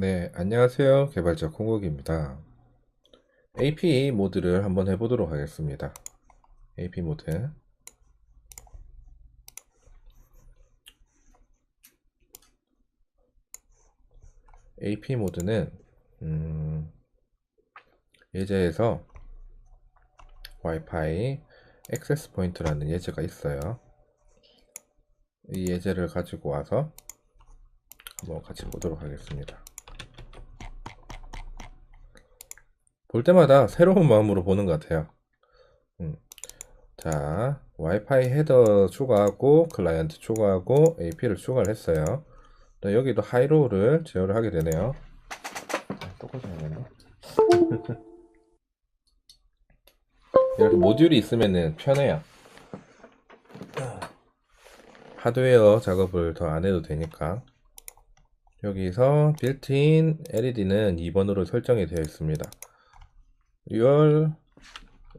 네, 안녕하세요. 개발자 콩국입니다. AP 모드를 한번 해보도록 하겠습니다. AP 모드. AP 모드는 음, 예제에서 와이파이 액세스 포인트라는 예제가 있어요. 이 예제를 가지고 와서 한번 같이 보도록 하겠습니다. 볼 때마다 새로운 마음으로 보는 것 같아요. 음. 자, 와이파이 헤더 추가하고 클라이언트 추가하고 AP를 추가를 했어요. 또 여기도 하이로우를 제어를 하게 되네요. 아, 또 꺼져야겠네. 이렇게 모듈이 있으면은 편해요. 하드웨어 작업을 더 안 해도 되니까. 여기서 빌트인 LED는 2번으로 설정이 되어 있습니다. Your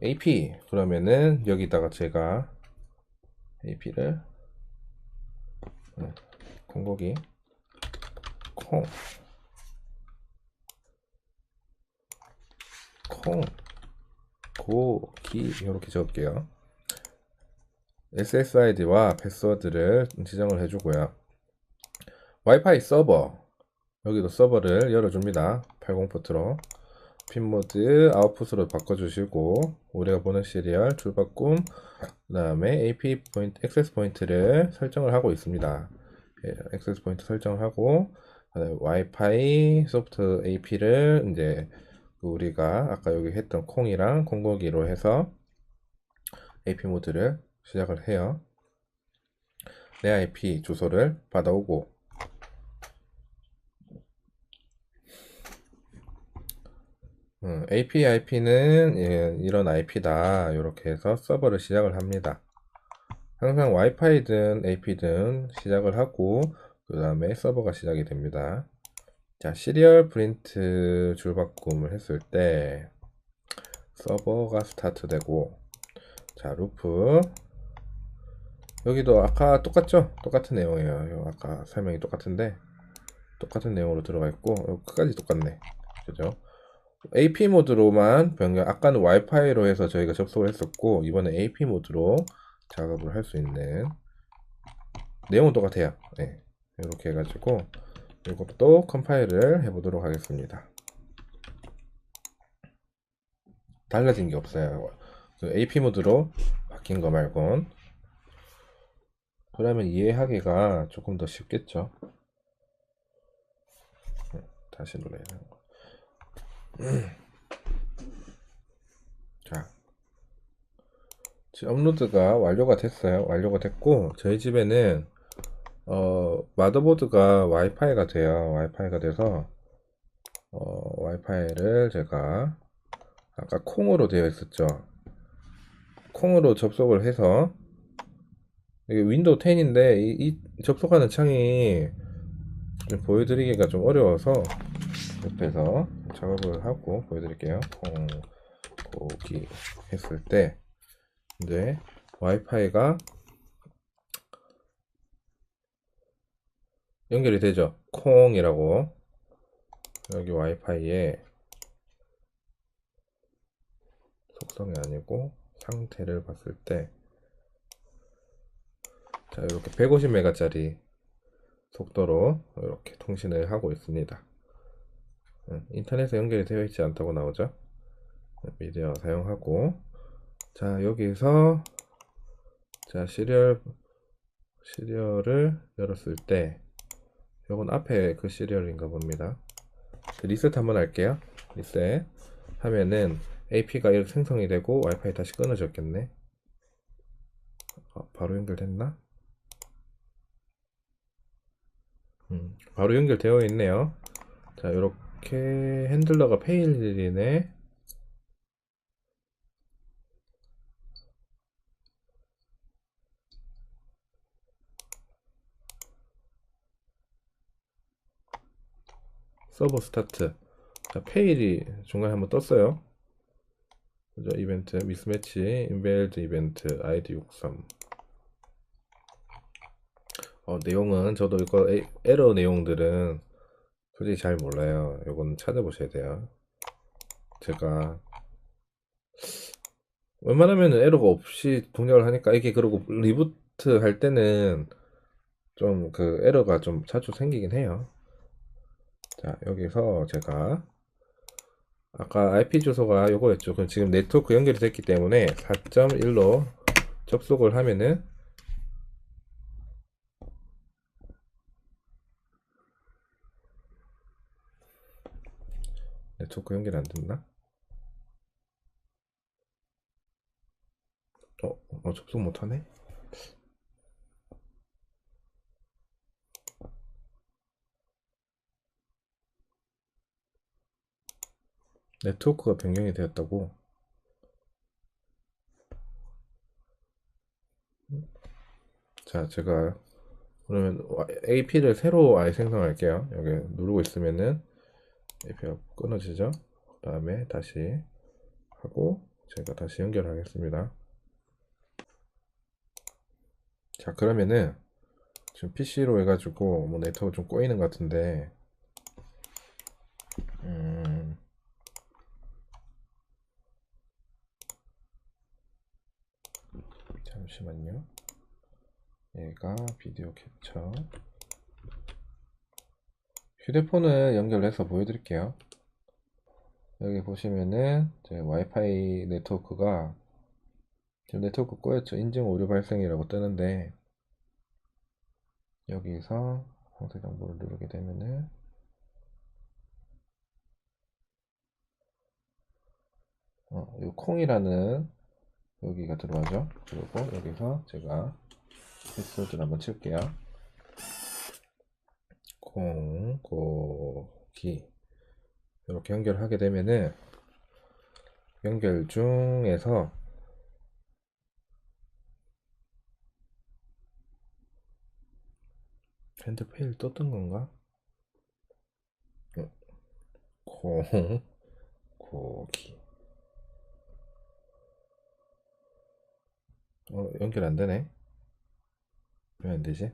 AP 그러면은 여기다가 제가 AP를 공고기 콩 콩, 고기 이렇게 적을게요. SSID와 패스워드를 지정을 해주고요. 와이파이 서버 여기도 서버를 열어줍니다. 80포트로 핀 모드 아웃풋으로 바꿔주시고 우리가 보는 시리얼 줄바꿈 그 다음에 AP 포인트, 액세스 포인트를 설정을 하고 있습니다. 예, 액세스 포인트 설정하고 와이파이 소프트 AP를 이제 그 우리가 아까 여기 했던 콩이랑 콩고기로 해서 AP 모드를 시작을 해요. 내 IP 주소를 받아오고 음, APIP는 예, 이런 IP다 이렇게 해서 서버를 시작을 합니다. 항상 와이파이든 AP든 시작을 하고 그 다음에 서버가 시작이 됩니다. 자 시리얼 프린트 줄바꿈을 했을 때 서버가 스타트 되고 자 루프 여기도 아까 똑같죠? 똑같은 내용이에요. 아까 설명이 똑같은데 똑같은 내용으로 들어가 있고 끝까지 똑같네. 그죠? AP 모드로만 변경, 아까는 와이파이로 해서 저희가 접속을 했었고, 이번에 AP 모드로 작업을 할 수 있는 내용은 똑같아요. 네. 이렇게 해가지고, 이것도 컴파일을 해보도록 하겠습니다. 달라진 게 없어요. AP 그 모드로 바뀐 거 말곤. 그러면 이해하기가 조금 더 쉽겠죠. 다시 눌러야 되는 거. 자, 지금 업로드가 완료가 됐어요. 완료가 됐고 저희 집에는 어, 마더보드가 와이파이가 돼요. 와이파이가 돼서 어, 와이파이를 제가 아까 콩으로 되어 있었죠. 콩으로 접속을 해서 이게 윈도우 10인데 이, 이 접속하는 창이 좀 보여드리기가 좀 어려워서 옆에서 작업을 하고 보여드릴게요. 콩, 고기 했을 때 이제 와이파이가 연결이 되죠. 콩이라고 여기 와이파이에 속성이 아니고 상태를 봤을 때 자, 이렇게 150메가짜리 속도로 이렇게 통신을 하고 있습니다. 인터넷에 연결이 되어 있지 않다고 나오죠? 미디어 사용하고. 자 여기서 자 시리얼 시리얼을 열었을 때 요건 앞에 그 시리얼인가 봅니다. 리셋 한번 할게요. 리셋. 하면은 AP가 이렇게 생성이 되고 와이파이 다시 끊어졌겠네. 어, 바로 연결됐나? 음, 바로 연결되어 있네요. 자 이렇게 이렇게 핸들러가 페일이네 서버 스타트. 자 페일이 중간에 한번 떴어요. 그죠? 이벤트 미스매치 인베일드 이벤트 아이디 63 어, 내용은 저도 이거 에러 내용들은 솔직히 잘 몰라요. 요건 찾아보셔야 돼요. 제가 웬만하면 에러가 없이 동작을 하니까 이게 그리고 리부트 할 때는 좀 그 에러가 좀 자주 생기긴 해요. 자, 여기서 제가 아까 IP 주소가 요거였죠. 그럼 지금 네트워크 연결이 됐기 때문에 4.1로 접속을 하면은 네트워크 연결 안 됐나? 어, 어 접속 못 하네? 네트워크가 변경이 되었다고? 자, 제가 그러면 AP를 새로 아예 생성할게요. 여기 누르고 있으면은 AP가 끊어지죠. 그 다음에 다시 하고 제가 다시 연결하겠습니다. 자, 그러면은 지금 PC로 해가지고 뭐 네트워크 좀 꼬이는 것 같은데 음, 잠시만요. 얘가 비디오 캡처. 휴대폰을 연결해서 보여드릴게요. 여기 보시면은 제 와이파이 네트워크가 지금 네트워크 꼬였죠. 인증 오류 발생이라고 뜨는데 여기서 상세 정보를 누르게 되면은 어, 이 콩이라는 여기가 들어가죠. 그리고 여기서 제가 패스워드를 한번 칠게요. 콩, 고기 이렇게 연결하게 되면은 연결 중에서 핸드페이를 떴던 건가? 어, 콩, 고기 어, 연결 안 되네. 왜 안 되지?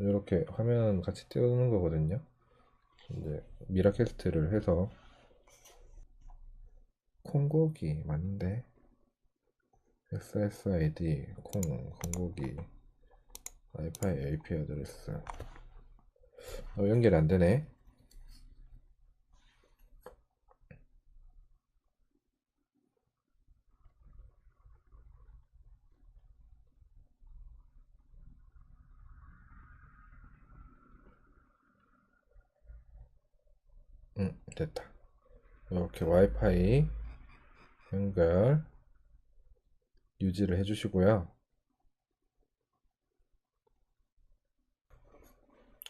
이렇게 화면 같이 띄우는 거거든요. 이제 미라캐스트를 해서 콩고기 맞는데 SSID 콩 콩고기 와이파이 AP 어드레스 어, 연결이 안 되네. 응, 됐다. 이렇게 와이파이 연결 유지를 해주시고요.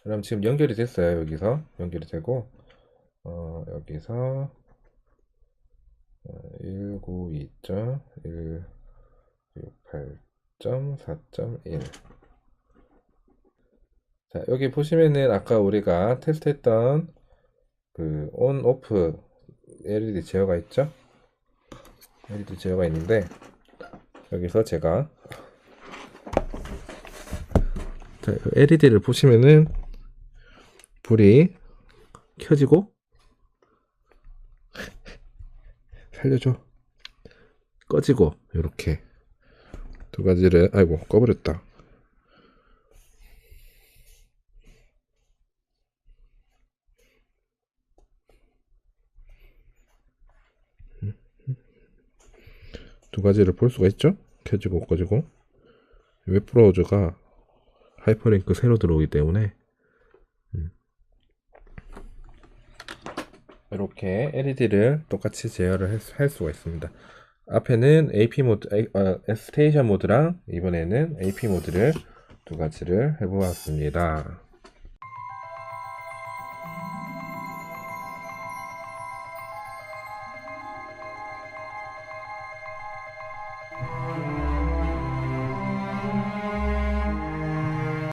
그럼 지금 연결이 됐어요. 여기서 연결이 되고 어, 여기서 192.168.4.1 자, 여기 보시면은 아까 우리가 테스트했던 그 온, 오프 LED 제어가 있죠? LED 제어가 있는데 여기서 제가 자, LED를 보시면은 불이 켜지고 살려줘 꺼지고 이렇게 두 가지를 아이고 꺼버렸다 두 가지를 볼 수가 있죠 켜지고 꺼지고 웹브라우저가 하이퍼링크 새로 들어오기 때문에 음. 이렇게 LED를 똑같이 제어를 할, 수가 있습니다. 앞에는 AP 모드, 어, 스테이션 모드랑 이번에는 AP 모드를 두 가지를 해보았습니다.